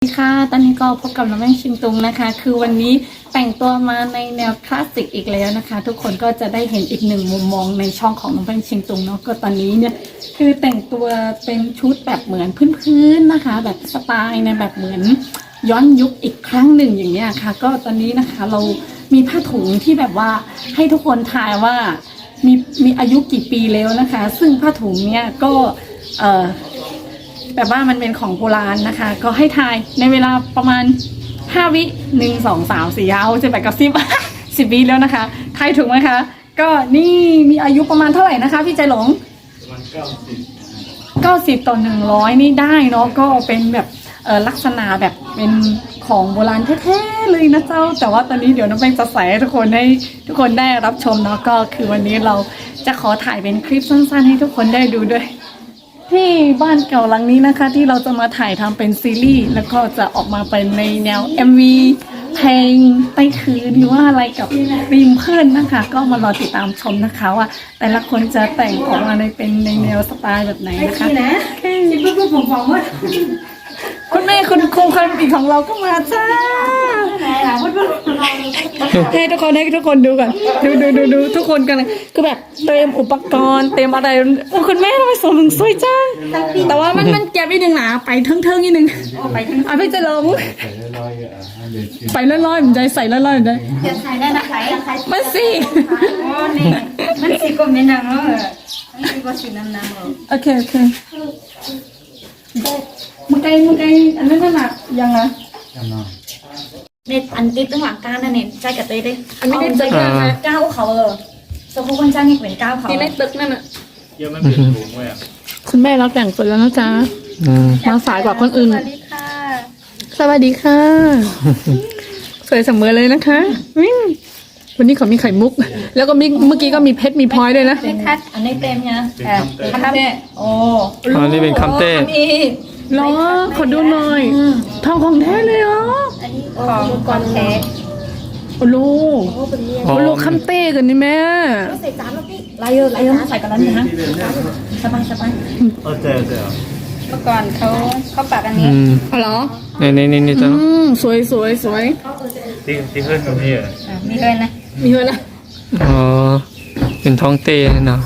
สวัสดีค่ะ ตอนนี้ก็พบกับน้องแม่งชิงตุงนะคะ คือวันนี้แต่งตัวมาในแนวคลาสสิกอีกแล้วนะคะ ทุกคนก็จะได้เห็นอีกหนึ่งมุมมองในช่องของน้องแม่งชิงตุงเนาะ ก็ตอนนี้เนี่ยคือแต่งตัวเป็นชุดแบบเหมือนพื้นๆนะคะ แบบสไตล์ในแบบเหมือนย้อนยุคอีกครั้งหนึ่งอย่างเนี้ยค่ะ ก็ตอนนี้นะคะเรามีผ้าถุงที่แบบว่าให้ทุกคนทายว่ามีมีอายุกี่ปีแล้วนะคะ ซึ่งผ้าถุงเนี่ยก็เอ่อ แบบว่ามันเป็นของโบราณนะคะ ก็ให้ทายในเวลาประมาณห้าวิหนึ่งสองสามสี่เอาจะแบบกับสิบสิบวิแล้วนะคะทายถูกไหมคะ ก็นี่มีอายุประมาณเท่าไหร่นะคะ พี่ใจหลงประมาณเก้าสิบเก้าสิบต่อหนึ่งร้อยนี่ได้เนาะก็เป็นแบบเออลักษณะแบบเป็นของโบราณแท้ๆเลยนะเจ้า แต่ว่าตอนนี้เดี๋ยวน้องแป้งจะใส่ให้ทุกคนให้ทุกคนได้รับชมเนาะก็คือวันนี้เราจะขอถ่ายเป็นคลิปสั้นๆ ให้ทุกคนได้ดูด้วย ที่บ้านเก่าหลังนี้นะคะ ที่เราจะมาถ่ายทำเป็นซีรีส์แล้วก็จะออกมาเป็นในแนว MV เพลงใต้คืนหรือว่าอะไรกับรีมเพื่อนนะคะ ก็มารอติดตามชมนะคะว่า แต่ละคนจะแต่งออกมาในเป็นในแนวสไตล์แบบไหนนะคะ คุณแม่คุณครูคนอีกของเราก็มาจ้าให้ทุกคนให้ทุกคนดูก่อนดูดูดูดูทุกคนกันเลยคือแบบเตรียมอุปกรณ์เตรียมอะไรโอ้คุณแม่ทำไมสวยมึงสวยจังแต่ว่ามันมันแก็บนิดนึงนะไปเทิงๆนิดนึงไปอะพี่จะลงใส่ร้อยๆอะห้าเดือนสิบไปลอยๆมันใจใส่ลอยๆมันใจจะใส่ได้นะใส่ใส่มาสิโอ้นี่มันสีกลมในหนังเนาะมันสีก็สีน้ำน้ำเนาะโอเคโอเค มึงไกลมึงไกลอันนั้นขนาดยังอะจำนองเน็ตอันติดตั้งหลังการนั่นเองใจกับเต้ได้อันนี้ได้ใจกันนะก้าวเขาเออสกุลคนจ้างนี่เป็นก้าวเขาที่ในตึกนั่นอะเยอะไม่เป็นถุงไว้อะคุณแม่เราแต่งเสร็จแล้วนะจ๊ะอืมมาสายกว่าคนอื่น สวัสดีค่ะ สวัสดีค่ะ สวยเสมอเลยนะคะวิ่งวันนี้เขามีไข่มุก แล้วก็มีเมื่อกี้ก็มีเพชรมีพลอยด้วยนะเล็กคัดอันนี้เต็มเนี่ยเป็นแต่คำเต้นคัดโอ้อ๋อนี่เป็นคำเต้ทำอีก เหรอขอดูหน่อยทองของแท้เลยเหรออันนี้ของกอนแท้โอ้โหอ๋อโอ้โหคำเต้กันนี่แม่ใส่จานแล้วพี่ไลเยอร์ไลเยอร์ใส่กันแล้วนี่ฮะสบายสบายเออเจอเจอเมื่อก่อนเขาเขาปากอันอืนี้มอ๋อเหรอนี่นี่นี่นี่จ้ะอืมสวยสวยสวยที่ที่เพื่อนตรงนี้อะอะมีเลยนะมีเยอะนะอ๋อเป็นท้องเต้เนาะ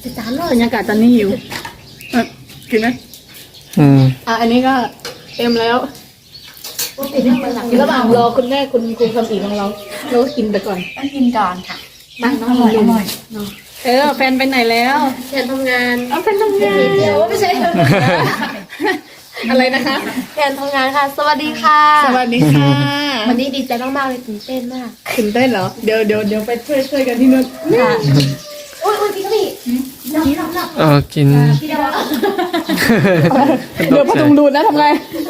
ใส่จานเลยบรรยากาศตอนนี้หิวเออกินไหม อืมอะอันนี้ก็เต็มแล้วระหว่างรอคุณแม่คุณคุณคำอีของเราเราก็กินไปก่อนต้องกินก่อนค่ะตั้งน้องอร่อยอร่อยเออแฟนไปไหนแล้วแฟนทำงานอ๋อแฟนทำงานเดี๋ยวไม่ใช่อะไรนะคะ แฟนทำงานค่ะ สวัสดีค่ะ สวัสดีค่ะ วันนี้ดีใจมากๆเลยตื่นเต้นมากตื่นเต้นเหรอ เดี๋ยวเดี๋ยวเดี๋ยวไปช่วยช่วยกันที่นู่น ค่ะโอ้ยคนพี่ก็พี่น้ำน้ำน้ำเออกินพี่เดียวเดี๋ยวพอตุงดูดนะทำไงพี่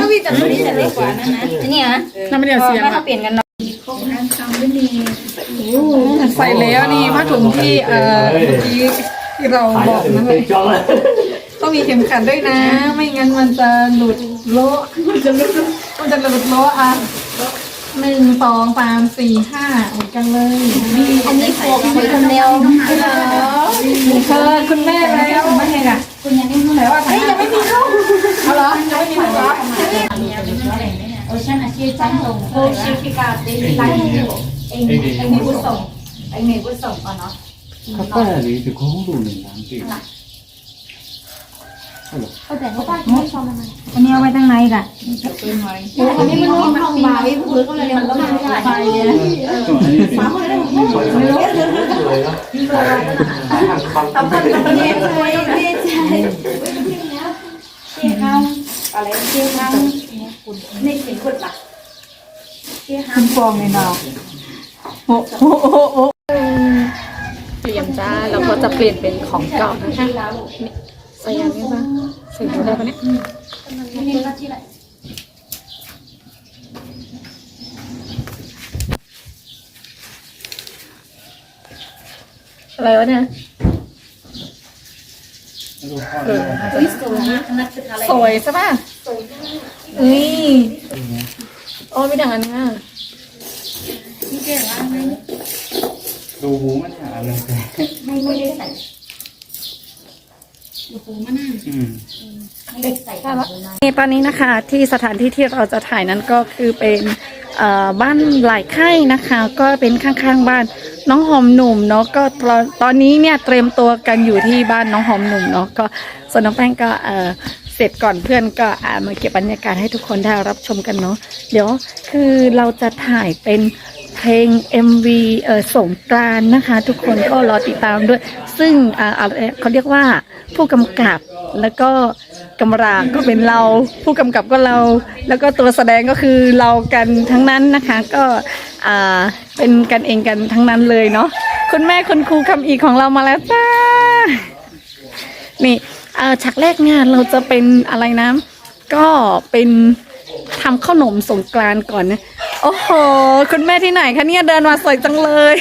ก็พี่จับตัวนี้จะเล็กกว่านั่นนะอันนี้นะน้ำไม่เดี๋ยวเสียงถ้าอะเปลี่ยนกันเนาะใส่แล้วนี่ผ้าถุงที่เอ่อเมื่อกี้ที่เราบอกนั่นเลยจ้องเลยต้องมีเข็มขัดด้วยนะ ไม่งั้นมันจะหลุดโลมันจะหลุดมันจะหลุดโลอะ หนึ่งสองสามสี่ห้าเหมือนกันเลยนี่อันนี้โฟกคุยคนเดียวเหรอเชิญคุณแม่แล้วไม่เห็นอะคุณยังไม่รู้เลยว่าเฮ้ยยังไม่มีเข้าเอาเหรอยังไม่มีลูกเหรอโอชั่นอาชีพจ้างส่งโอชิฟิกาเดลิไลท์เองเองมีผู้ส่งเองมีผู้ส่งก่อนเนาะข้าวต้มหรือจะคุ้ม ดูหนึ่งเขาแต่งว่าไม่ชอบมันอันนี้เอาไว้ตั้งไหนล่ะอันนี้มันห้องห้องบาร์เพื่อก็เลยมันต้องไปเลยสามคนได้ผมไม่รู้เลยเนาะทำคนละเนี่ยเชี่ยข้าวอะไรเชี่ยข้าวนี่เป็นคนปะเชี่ยข้าวฟองเลยเนาะโอ้โหโอ้โหเปลี่ยนจ้าเราก็จะเปลี่ยนเป็นของเก่านะคะ ใส่ยังไงบ้างใส่ดูได้ปะเนี่ยนี่ก็ที่ไรอะไรวะเนี่ยวิสุนะนักศึกษาอะไรสวยใช่ป่ะเอ้ยโอ้ไม่ดังอันนี้อะนี่เก่งมากไหมดูหูมันเนี่ยอะไรไม่ไม่ได้ใส่ อืมเด็กใส่นี่ตอนนี้นะคะที่สถานที่ที่เราจะถ่ายนั้นก็คือเป็นเอ่อบ้านหลายไข่นะคะ ก็เป็นข้างๆบ้านน้องหอมหนุ่มเนาะก็ตอนตอนนี้เนี่ยเตรียมตัวกันอยู่ที่บ้านน้องหอมหนุ่มเนาะก็ส่วนน้องแป้งก็เอ่อเสร็จก่อนเพื่อนก็อ่ามาเก็บบรรยากาศให้ทุกคนได้รับชมกันเนาะเดี๋ยวคือเราจะถ่ายเป็น เพลง MV เอ่อสงกรานนะคะ ทุกคนก็รอติดตามด้วย ซึ่งอ่าอะไรเขาเรียกว่าผู้กำกับแล้วก็กำราก็เป็นเรา ผู้กำกับก็เรา แล้วก็ตัวแสดงก็คือเรากันทั้งนั้นนะคะ ก็อ่าเป็นกันเองกันทั้งนั้นเลยเนาะคุณแม่คุณครูคำอีของเรามาแล้วจ้านี่ฉากแรกเนี่ยเราจะเป็นอะไรนะ ก็เป็นทำขนมสงกรานก่อนนะ โอ้โห คุณแม่ที่ไหนคะเนี่ยเดินมาสวยจังเลย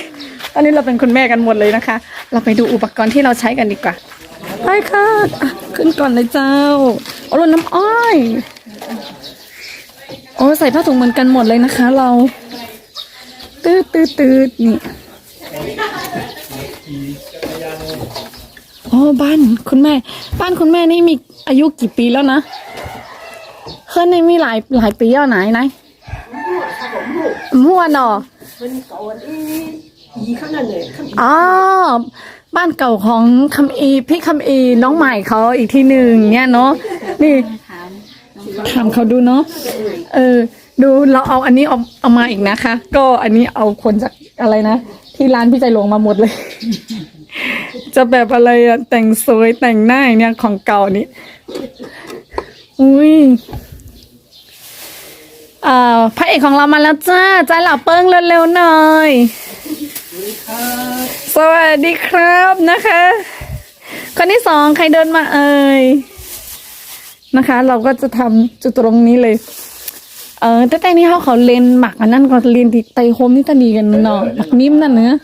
ตอนนี้เราเป็นคุณแม่กันหมดเลยนะคะ เราไปดูอุปกรณ์ที่เราใช้กันดีกว่าไปค่ะขึ้นก่อนเลยเจ้าโอ้รถน้ำอ้อยโอ้ใส่ผ้าถุงเหมือนกันหมดเลยนะคะ เราตืดตืดตืดนี่อ๋อบ้านคุณแม่ บ้านคุณแม่นี่มีอายุกี่ปีแล้วนะเคยในมีหลายหลายปีแล้วไหนไหน มั่วเนาะอ๋อบ้านเก่าของคำอีพี่คำอีน้องใหม่เขาอีกทีหนึ่งเนี่ยเนาะนี่ถามเขาดูเนาะเออ ดูเราเอาอันนี้เอาเอามาอีกนะคะ ก็อันนี้เอาคนจากอะไรนะที่ร้านพี่ใจหลวงมาหมดเลย จะแบบอะไรอะแต่งสวยแต่งหน้าอย่างเนี่ยของเก่านี้อุ้ย อ่าพระเอกของเรามาแล้วจ้าใจเหล่าเปิ้งเร็วๆหน่อย สวัสดีครับนะคะ คนที่สองใครเดินมาเอ่ยนะคะ เราก็จะทำจุดตรงนี้เลย เออแต่แต่นี่เขาเขาเลนหมักอันนั้นก็เลนที่ไตโฮมนี่ตะดีกันเนาะหมักนิ่มนั่นเนื้อะ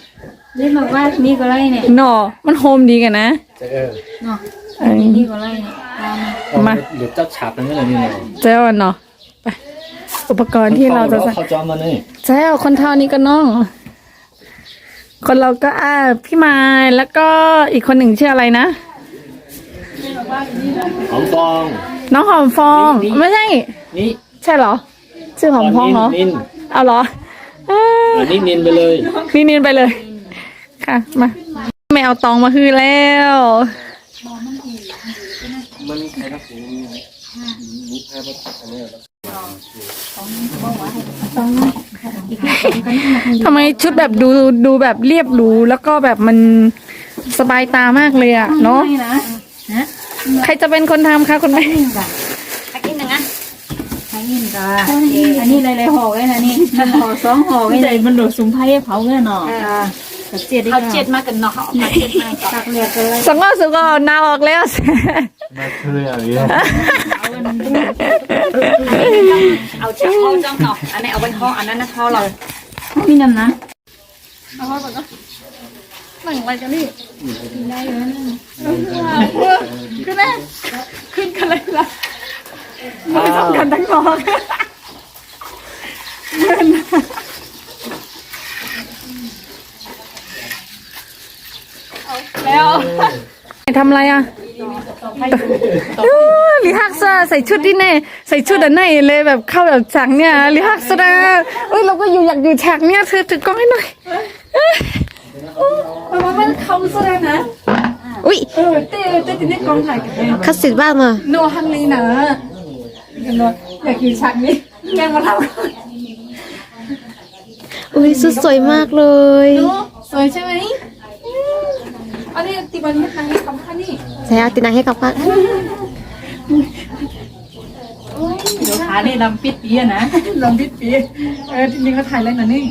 นี่บอกว่านี่ก็ไล่เนี่ยเนาะมันโฮมดีกันนะ เออเนาะเออนี่ก็ไล่เนี่ยตามมามาหลุดเจ้าฉากนั่นเลยนี่เนาะ เจ้าเนาะไป อุปกรณ์ที่เราจะใส่เขาจอมมานี่เจ้าคนเท่านี้ก็น้อง คนเราก็อ่าพี่มายแล้วก็อีกคนหนึ่งชื่ออะไรนะหอมฟอง น้องหอมฟอง ไม่ใช่ นี่ใช่เหรอ ชื่อหอมฟองเหรอนินเอาเหรอเอ้ยอันนี้นินไปเลยนี่นินไปเลย ค่ะมาแมวตองมาคือแล้วมันใครรักผมมุกให้มาอันนี้ ทำไมชุดแบบดูดูแบบเรียบหรูแล้วก็แบบมันสบายตามากเลยอะเนาะนี่นะฮะใครจะเป็นคนทำคะคุณแม่ไอ้กินหนึ่งอะไอ้กินก็อันนี้เลยเลยห่อไว้นะนี่หนึ่งห่อสองห่อไว้ใจเลยมันโดดสุมไพ่เผาเงี้ยเนาะอ่า เจ็ดเขาเจ็ดมากันเนาะเขามาเจ็ดมาตักเรียกเลยสังว่าสุกเอานาออกแล้ว มาเชื่ออย่างนี้เอาเชือกห่อจ้องเนาะอันนี้เอาไว้ห่ออันนั้นนะห่อเรานี่นั่นนะเอาไว้ก่อนก็หนังอะไรกันนี่ขึ้นแม่ขึ้นกันเลยล่ะมือสำคัญทั้งสองเงินเอา แล้วทำอะไรอะเออลิฮักซะใส่ชุดที่แน่ใส่ชุดอันไหนเลยแบบเข้าแบบฉากเนี่ยลิฮักซะนะเอ้ยเราก็อยู่อยากอยู่ฉากเนี่ยเธอถือกล้องให้หน่อยมันมันเขาแสดงนะอุ้ยเออเต้เต้ติดในกองถ่ายกันเองคัดสิทธิ์บ้างมาโนฮังลีนะกันโนอยากอยู่ฉากนี้แกล้งมาทำอุ้ยสุดสวยมากเลยโนสวยใช่ไหมอืม อันนี้ติบันนี้ทางนี้คำพันนี่ใช่เอาติดนางให้กับพักเดี๋ยวขาเนี่ยดำปิดปีอะนะลองพิดปีเออจริงๆเขาถ่ายแล้วนะนี่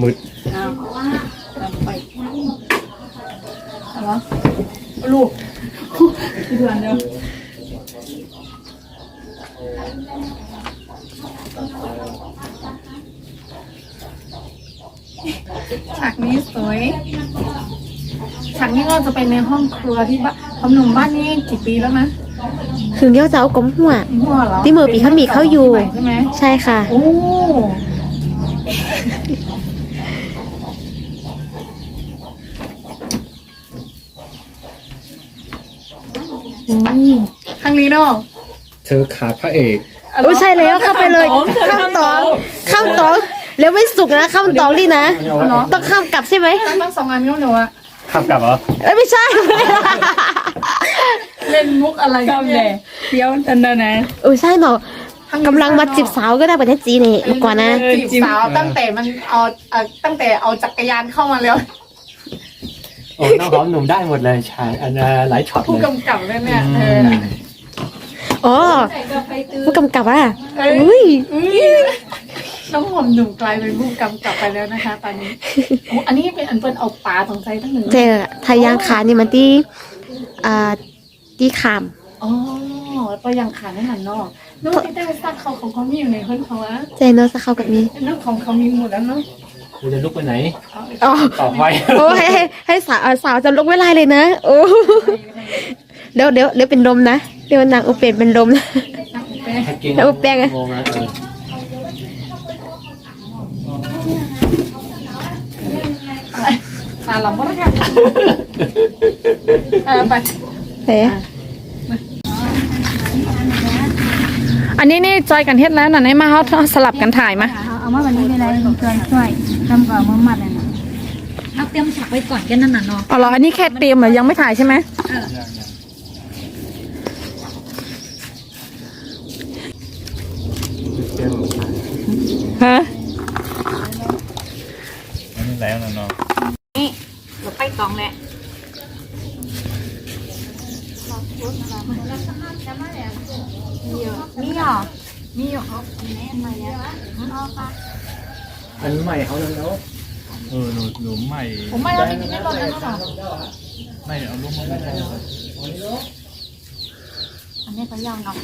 มืดลูกที่เดือนเดียวฉากนี้สวย ฉากนี้ก็จะเป็นในห้องครัวที่บ้านคำหนุ่มบ้านนี้กี่ปีแล้วนะถึงเย้าเจ้ากลมหัวหัวเหรอที่มือปีเขามีเข้าอยู่ ใช่ไหมใช่ค่ะ โอ้ทางนี้เนาะเธอขาดพระเอกโอ้ใช่แล้วเข้าไปเลยข้ามตองข้ามตองแล้วไม่สุกนะข้ามตองนี่นะ ต้องข้ามกลับใช่ไหมตั้งตั้งสองอันก็หนูอะ ขับกลับเหรอเอ้ยไม่ใช่ เล่นมุกอะไรกันเนี่ยเดี๋ยวจันนะนะ โอ้ใช่เนาะกำลังมาจีบสาวก็ได้ประเทศจีนนี่เมื่อก่อนนะ จีบสาวตั้งแต่มันเอาเอ่อตั้งแต่เอาจักรยานเข้ามาแล้ว โอ้น้องหอมหนุ่มได้หมดเลยใช่อันนั้นหลายช็อตผู้เลยกำกับเลยเนี่ยเอออ๋อผู้กำกับอะอุ้ย น้องหอมหนุ่มกลายเป็นผู้กำกับไปแล้วนะคะ ตอนนี้โอ้อันนี้เป็นอันเปิ้ลเอาปลาสงสัยตั้งหนึ่งเจอทายางขานี่มันที่อ่าที่ขามอ๋อตัวอย่างขาในหันนอกน้องที่ได้ซักเขาของเขามีอยู่ในคนเขาอะเจเนอะสักเข้ากับนี้น้องของเขามีหมดแล้วเนาะคุณจะลุกไปไหนอ๋อตอบไว้โอ้ให้ให้ให้สาวสาวจะลุกไม่ไล่เลยนะโอ้เดี๋ยวเดี๋ยวเดี๋ยวเป็นลมนะเดี๋ยวนางอุเปนเป็นลมนะให้กินแล้วแป้งอะ งงนะเออ ปลาหลอมก็แล้วกันเออไปเฮ้ยอันนี้นี่จอยกันเฮ็ดแล้วน่ะในมาเขาสลับกันถ่ายมาเอาเอามาวันนี้ไม่ได้ช่วยช่วยทำก่อนมือมัดเลยนะเอาเตรียมฉากไว้ก่อนแค่นั้นน่ะเนาะอ๋อเหรออันนี้แค่เตรียมเหรอยังไม่ถ่ายใช่ไหมฮะ แล้วนะน้อง เดี๋ยวไปตองแหละ มีเหรอมีเหรอ อันใหม่เขาแล้วเนาะเออหนูหนูใหม่ผมไม่แล้วจริงๆไม่รอแล้วค่ะไม่เอาลูกมาไม่ได้อันนี้ก็ยาวเนาะ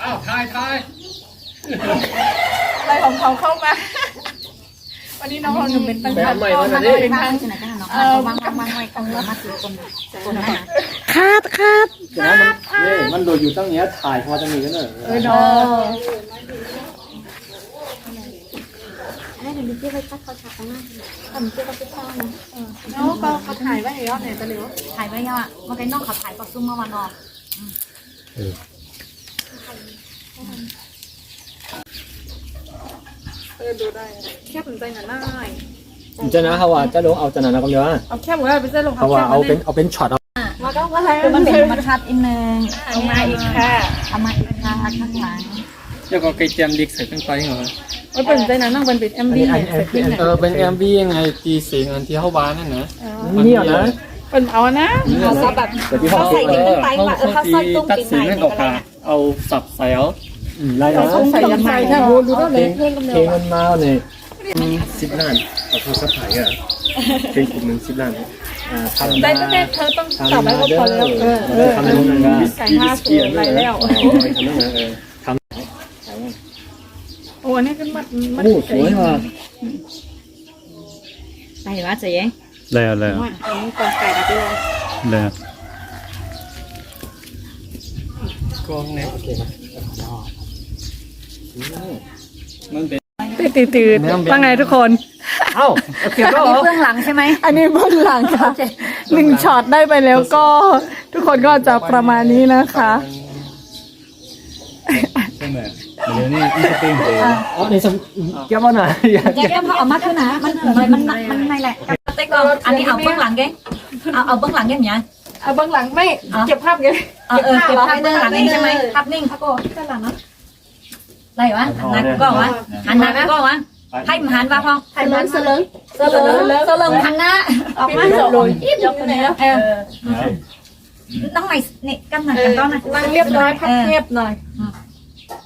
อ้าวทายทายอะไรของเขาเข้ามา วันนี้น้องหนุ่มเป็นตั้งแบแต่บใหม่ก่อมานนะเลยเป็นวาทางงที่ไหนกันน่ะเนาะเอาวางวางวางไว้ตรงนี้มาถือคนคนนั้นนะคาดคาดเดี๋ยวนะมันนี่มันโดดอยู่ตั้งเนี้ยถ่ายพอจะมีกันเนอะเออเนาะ ที่เขาชักเขาชักมากแต่มัน้องก็เขาถ่ายไว้ยอดไหนตะหลิวถ่ายไว้ยอะเมื่อกี้น้องเขาถ่ายก็ซุ่มเมื่อวานเนาะเออดูได้แคบสนใจหน่อยจะนะเขาว่าจะลงเอาจะนะนะก็เยอะเอาแคบเหมือนไปเส้นลงเขาว่าเอาเป็นเอาเป็นช็อตเอามาก็อะไรคือมันเป็นมาคัดอีกหนึ่งเอามาอีกค่ะเอามาอีกค่ะข้างหลังแล้วก็ไก่เจียมดิกใส่เป็นไปเหรอ ไม่เป็นใจนะนั่งเป็นเป็นเอ็มอันบีนี้อันนี้เสร็จขึ้นอันเออเป็นแอมบี้ยังไงตีเสียงอันที่เข้าบ้านนั่นนะนี่เหรอนะเป็นเอานะเขาซะแบบเดี๋ยวพี่ห้องเขาใส่ดินไปว่าเออเขาใส่ตุ้มตัดปีสีใหม่นั่นก็ออกได้มาเอาสับใส่เอาอืมไล่เรานะสงสัยยังไงนะดูดูได้เลยเพื่อนกำเพเนิลดงมันมาเนี่ยสิบล้านเอาโทรศัพท์ถ่ายอะเพลงกลุ่มหนึ่งสิบล้านอ่าทำได้มาแต่เธอต้องทำตอบมาแล้วก็เด้พออแล้วเออเออทำในโรงงานใส่ห้าสูตรอะไรแล้ว ทำนั่นนะเออทำโอ้นี่ขึ้นมาโอ้สวยว่ะได้ว่าเจ๊แล้วแล้วอันนี้กองไก่กับด้วยแล้วกองเนี่ยโอเคนะมันเป็นตื่นตื่นว่าไงทุกคน เอ้าโอเคก็อันนี้เบื้องหลังใช่ไหม อันนี้เบื้องหลังค่ะหนึ่งช็อตได้ไปแล้วก็ ทุกคนก็จะประมาณนี้นะคะ ใช่ไหม เดี๋ยวนี้อีสปริงเลยอ๋อในสมแก้วว่าหน่อยอยากแกพอเอามาขึ้นนะมันมันมันมันในแหละเต็กองอันนี้เอาเบื้องหลังแกเอาเอาเบื้องหลังแกเนี่ยเอาเบื้องหลังไม่เก็บภาพไงเออเออเก็บภาพเบื้องหลังนี้ใช่ไหมภาพนิ่งภาพโก้ด้านหลังเนาะไรวะหันหน้าก็วะหันหน้าก็วะให้หันว่าพอถ่ายมันเสลิงเสลิงเสลิงหันหน้าออกมาจบเลยยกไหนแล้วเออต้องไหนนี่กันหน่อยกันต้องนะนั่งเรียบร้อยพับเรียบหน่อย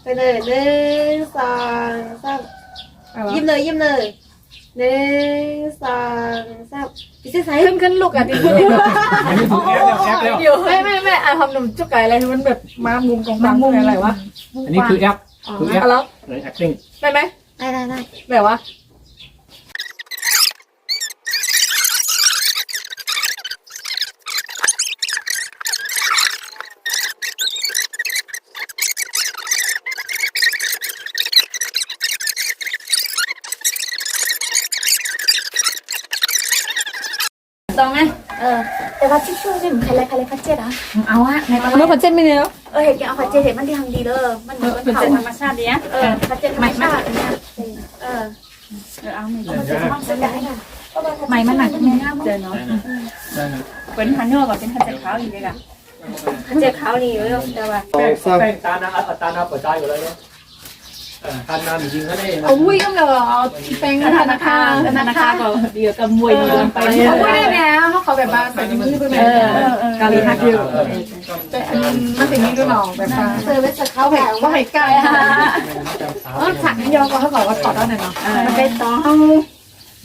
ไปเลยหนึ่งสองสามยิ้มเลยยิ้มเลยหนึ่งสองสามพี่เสื้อใสขึ้นขึ้นลูกอะที่พูดอันนี้ถูกแอปแล้วแอปแล้วอยู่ไม่ไม่ไม่อะทำหนุ่มจุกไก่อะไรที่มันแบบมามุมกองกลางมุมอะไรวะอันนี้คือแอปคือแอปแล้วเลย acting ได้ไหมได้ได้ได้แบบว่า ต้องไหมเออแต่ว่าที่ช่วยเนี่ยมันใครไรใครไรพัดเจ็ดอะเอาอะในตอนเมื่อคนเจ็ดไม่เนี้ยเออเห็นแกเอาพัดเจ็ดเห็นมันดีทางดีเด้อมันเหมือนเป็นเขาธรรมชาติเนี้ยเออพัดเจ็ดธรรมชาติเนี่ยเออเออเอาไม่มันจะต้องเสียดายนะใหม่มันหนักใช่ไหมเจอเนาะได้นะเป็นฮันเนอร์กับเป็นฮันเจ็ดเท้าอีกเลยอะพัดเจ็ดเขานี่เรื่องแต่ว่าแป้งแป้งตานะอัตานาเปิดใจอยู่แล้วเนาะ ทานน้ำจริงๆก็ได้นะเอาวิ่งเลยเป็นธนาคารธนาคารก็เดียวกับมวยเดินไปเรื่อยไม่ได้แล้วเขาแบบว่าใส่มือด้วยเออเกาหลีฮักอยู่แต่อันมันสิ่งนี้ด้วยหนองแบบว่าเซอร์วิสเขาแบบว่าไข่ไก่ฮะเออถักยอก็เขาบอกว่าถอดได้เนาะมันเป็นตองเขา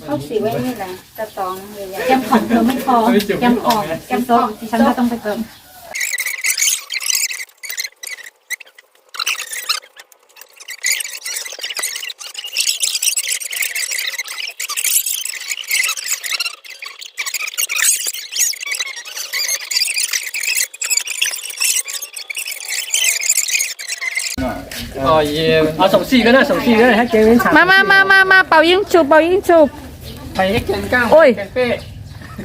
เขาสีไว้นี่แหละจะตองเลยแกมของเธอไม่พอแกมของแกมโต๊ะฉันก็ต้องไปเติม อ๋อเย่เอาสองสี่ก็ได้สองสี่ก็ได้ให้เกมนี้ฉากมามามามามาเป่ายิงฉุบเป่ายิงฉุบไปให้แกงก้างโอ้ยแกงเป้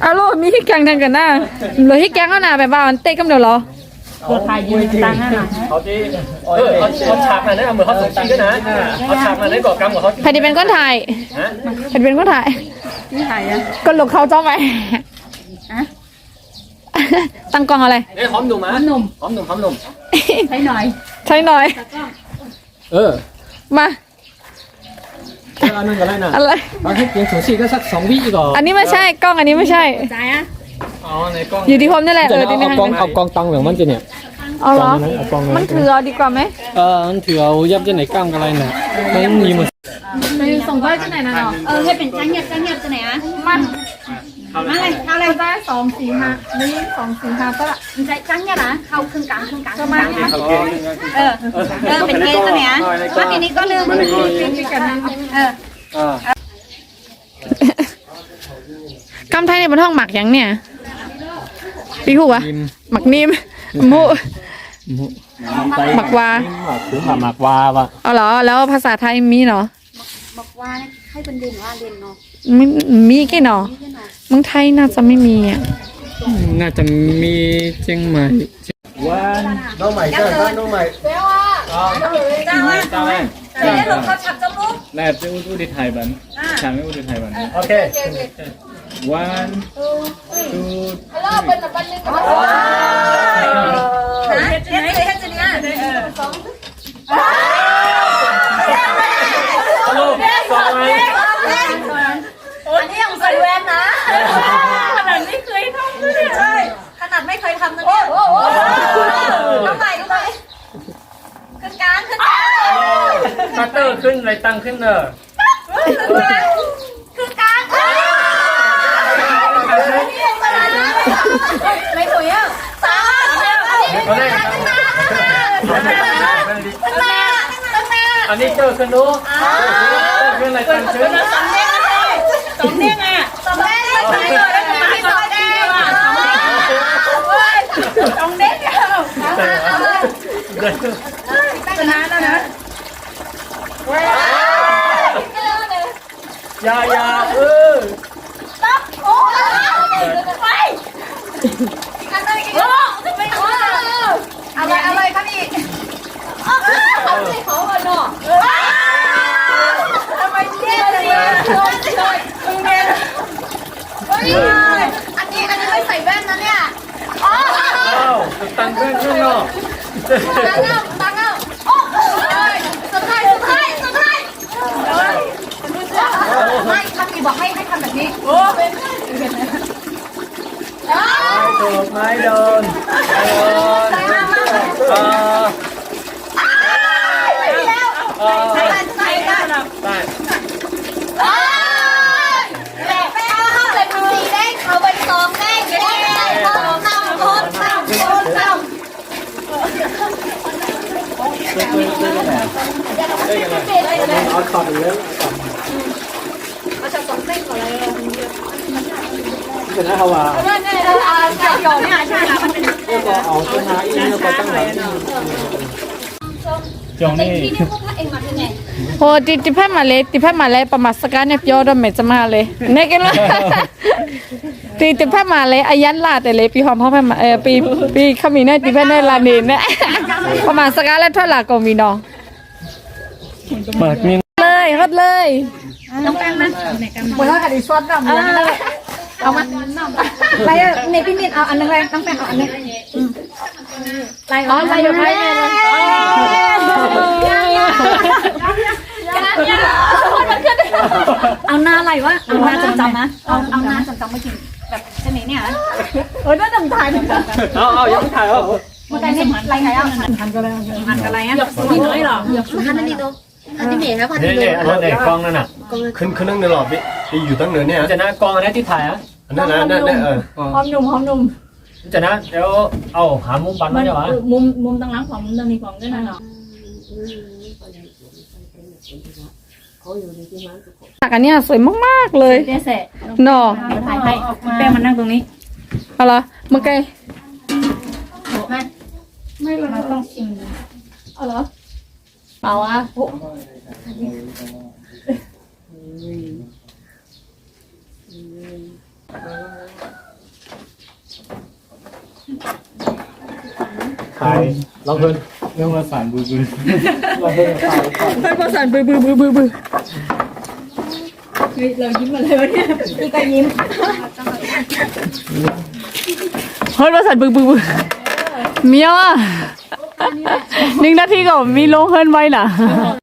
เอาโลมีที่แกงทางกันหน้าหรือที่แกงเขาหนาแบบว่ามันเตะกันเดี๋ยวเหรอตัวไทยยืนตังค์เขาที่เออเอาเอาฉากมาเนี่ยเหมือนเขาสองสี่ก็นะเอาฉากมาได้ก่อกรรมกับเขาแผ่นดินเป็นก้นถ่ายฮะแผ่นดินเป็นก้นถ่ายนี่ถ่ายอะก็หลกเขาเจ้าไหมตั้งกล้องอะไรเนี่ยหอมหนุ่มอะหอมหนุ่มหอมหนุ่มหอมหนุ่มใช้หน่อย ใช้หน่อย เออมาเอออันนั้นก็ได้นะอะไรเอาให้เกมสองสี่ก็สักสองวิก่อนอันนี้ไม่ใช่กล้องอันนี้ไม่ใช่อ๋อในกล้องอยู่ที่ผมนี่แหละจะเออเอาที่นี่กล้องเอากล้องตังเหลืองมันจะเนี่ยเอาเหรอเอากล้องมันถือเอาดีกว่าไหมเออมันถือเอายับจะไหนกล้องอะไรน่ะมันมีหมดไปส่งไปที่ไหนนะเนาะเออให้เป็นจ้างเงียบจ้างเงียบจะไหนอะมัน มาเลยเอาเลยได้สองสี่ห้านี่สองสี่ห้าก็ละมันจะจ้างเงียบนะเข้าครึ่งกลางครึ่งกลางประมาณนี้เออเออเป็นเกย์จะไหนอะมาทีนี้ก็ลืมเป็นที่กันนะเอออ่ากำไทยในบนห้องหมักยังเนี่ยปีหูวะหมักนิ่มหมูหมักวาถึงหมากวาว่ะเอาเหรอแล้วภาษาไทยมีเนาะบอกว่าให้เป็นดินว่าเรียนเนาะ ไม่มีกี่เนาะเมืองไทยน่าจะไม่มีอะน่าจะมีเชียงใหม่น้องใหม่เจ้าน้องใหม่จ้างว่าจ้างว่าเดี๋ยวหลงเขาฉับจมูกแรกจะอุดิไทยบันฉากไม่อุดิไทยบันโอเค one two นะเฮ็ดเลยเฮ็ดจะเนี่ยฮัลโหลสองไหมอันนี้ยัง ใส่แว่นนะขนาดไม่เคยทำเลยขนาดไม่เคยทำนะเนี่ยทำไมทำไมขึ้นกลางขึ้นกลางคัตเตอร์ขึ้นอะไรตั้งขึ้นเนอะคือกลางไม่ถุยอะสามตอนแรกขึ้นมาขึ้นมาขึ้นมาขึ้นมาอันนี้เจอขึ้นนู้ขึ้นอะไรตั้งขึ้น องเด้งอะสองเด้งสองเด้งแล้วทำไมสองเด้งอะสองเด้งชนะแล้วนะยายาเออโอ้ยไปอะไรอีกโอ้ไมโอ้อะไรอะไรครับอีกเขาไมเขาอะเนาะทำไมเนี่ยเนี่ยมึงเนี่ยเยอันนี้อันนี้ไม่ใส่แว่นนะเนี่ยอ๋ออ้าวตั้งขึ้นขึ้นเนอกตังเอาตังเอาโอ้ยสุดท้ายสุดท้ายสุดท้ายไม่ทำอีบอกให้ให้ทำแบบนี้โอ้เป็นโดนไม้โดนโดนอ่าอ่า ใส่ได้ใส่ได้ ได้ แหลกไปเอาเข้าเลยมันสีแดง เขาเป็นสองแดงแดงสองสามคนสามคนสามเอาต่ออีกแล้วเสร็จแล้วเขาวานี่ยเนี่ยเอากหยอเนี่ยใช่ไหมมันเป็นก็เอาต้นไม้อีกแล้วก็ตั้งหลังจองนี่ที่เนี่ยพวกพระเองมาที่ไหนโอ้ติติแพทย์มาเลยติแพทย์มาเลยประมาณสกาเนี่ยยอดไม่จะมาเลยเนี่ยกันละ ปีติพมาเลยอายันลาแต่เลยปีหอมพ่อพมาเออปีปีขมีเนติพเนลาเนนะประมาณสกาและทอดลาก็มีน้องเปิดมีเลยฮดเลยน้องแป้งนะไหนกันหมดแล้วค่ะดิซอสดำเลยเอามาอะไรในพี่มินเอาอันนึงเลยน้องแป้งเอาอันนึงไรอ๋อไรอยู่ไรเอาหน้าอะไรวะเอาหน้าจำจำนะเอาเอาหน้าจำจำไม่กิน แบบเสน่ห์เนี่ยเออน่าดำถ่ายนะเอาเอายังไม่ถ่ายเอามันแต่นี่อะไรไงอะหันกันอะไรหันกันอะไรอะมีน้อยหรอพันนี่เนาะพันนี่เหม่ครับพันเนี่นี่ยเหม่เนี่ยอันนั้นเนี่ยกล้องนั่นน่ะขึ้นขึ้นนั่งในหลอดพี่ที่อยู่ตั้งเนินเนี่ยจะนะกองอันนี้ที่ถ่ายอะอันนั้นนะนั่นนั่นเออหอมหนุ่มหอมหนุ่มจะนะเดี๋ยวเอาหามุมบันมาเนี่ยวะมุมมุมตั้งหลังของมุมตั้งนี้ของด้วยนะเนาะฉากอันเนี้ยสวยมากๆเลยเจ๊ เสร็จเนาะถ่ายให้แป้งมานั่งตรงนี้เอาละเมื่อกี้ไม่เราต้องชิมเอาเหรอเปล่าอะถ่ายลองเพิ่นเรื่องภาษาบูบูให้ประสานบือบือบือบือบือ เรายิ้มอะไรวะเนี่ยพี่ก็ยิ้มเฮ้ยประสานบือบือบือเมียวอะหนึ่งนาทีก่อนมีลงเฮิร์นไว้น่ะเออ